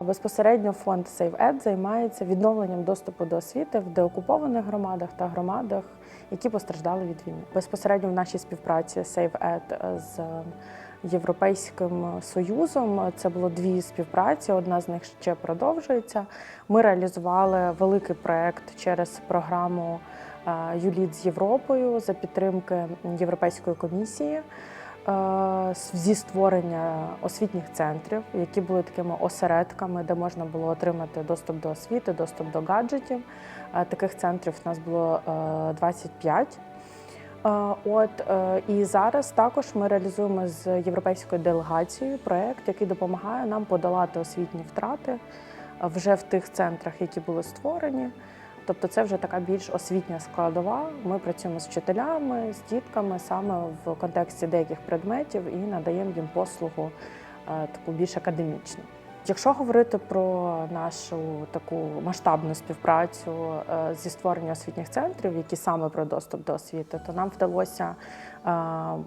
Безпосередньо фонд SaveEd займається відновленням доступу до освіти в деокупованих громадах та громадах, які постраждали від війни. Безпосередньо в нашій співпраці SaveEd з Європейським Союзом це було дві співпраці. Одна з них ще продовжується. Ми реалізували великий проект через програму ЮЛІД з Європою за підтримки Європейської комісії е, зі створення освітніх центрів, які були такими осередками, де можна було отримати доступ до освіти, доступ до гаджетів. Е, Таких центрів у нас було е, 25. Е, От е, і зараз також ми реалізуємо з європейською делегацією проект, який допомагає нам подолати освітні втрати е, вже в тих центрах, які були створені. Тобто це вже така більш освітня складова. Ми працюємо з вчителями, з дітками саме в контексті деяких предметів і надаємо їм послугу е, таку більш академічну. Якщо говорити про нашу таку масштабну співпрацю е, зі створення освітніх центрів, які саме про доступ до освіти, то нам вдалося е,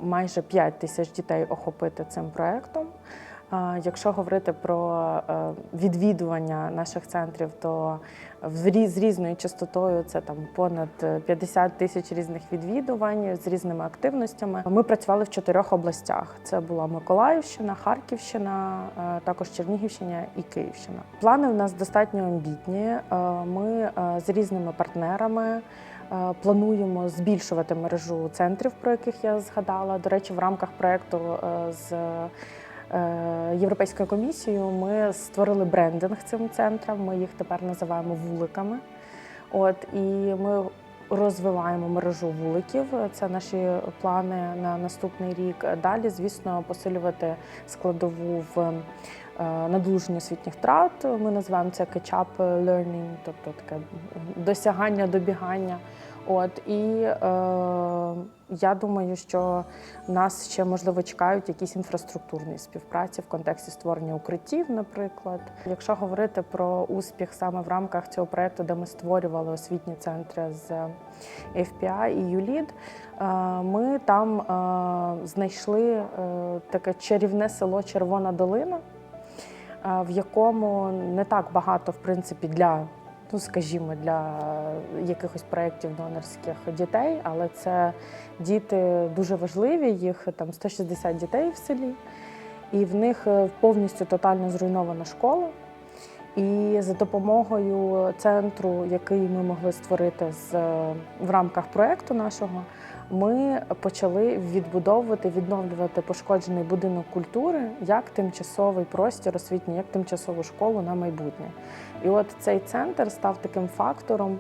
майже 5 тисяч дітей охопити цим проектом. Е, Якщо говорити про е, відвідування наших центрів, то з різною частотою це там понад 50 тисяч різних відвідувань з різними активностями. Ми працювали в чотирьох областях: це була Миколаївщина, Харківщина, е, також Чернігівщина і Київщина. Плани в нас достатньо амбітні. Е, Ми е, з різними партнерами. е, Плануємо збільшувати мережу центрів, про яких я згадала. До речі, в рамках проекту е, з е, Європейською комісією ми створили брендинг цим центрам. Ми їх тепер називаємо вуликами. От і ми розвиваємо мережу вуликів. Це наші плани на наступний рік. Далі, звісно, посилювати складову в е, освітніх втрат. Ми називаємо це catch-up learning, тобто таке досягання, добігання. От і е, я думаю, що нас ще можливо чекають якісь інфраструктурні співпраці в контексті створення укриттів, наприклад. Якщо говорити про успіх саме в рамках цього проекту, де ми створювали освітні центри з FPI і ULID, е, ми там е, знайшли е, таке чарівне село Червона Долина, в якому не так багато, в принципі, для ну скажімо, для якихось проєктів донорських дітей, але це діти дуже важливі, їх там 160 дітей в селі, і в них е, повністю тотально зруйнована школа. І за допомогою центру, який ми могли створити з, в рамках проєкту нашого, ми почали відбудовувати, відновлювати пошкоджений будинок культури як тимчасовий простір освітній, як тимчасову школу на майбутнє. І от цей центр став таким фактором.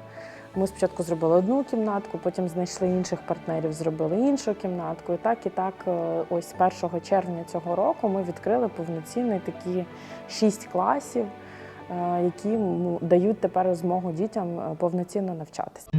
Ми спочатку зробили одну кімнатку, потім знайшли інших партнерів, зробили іншу кімнатку. І так, і так, е, ось 1 червня цього року ми відкрили повноцінний такі шість класів, е, які дають тепер змогу дітям е, повноцінно навчатися.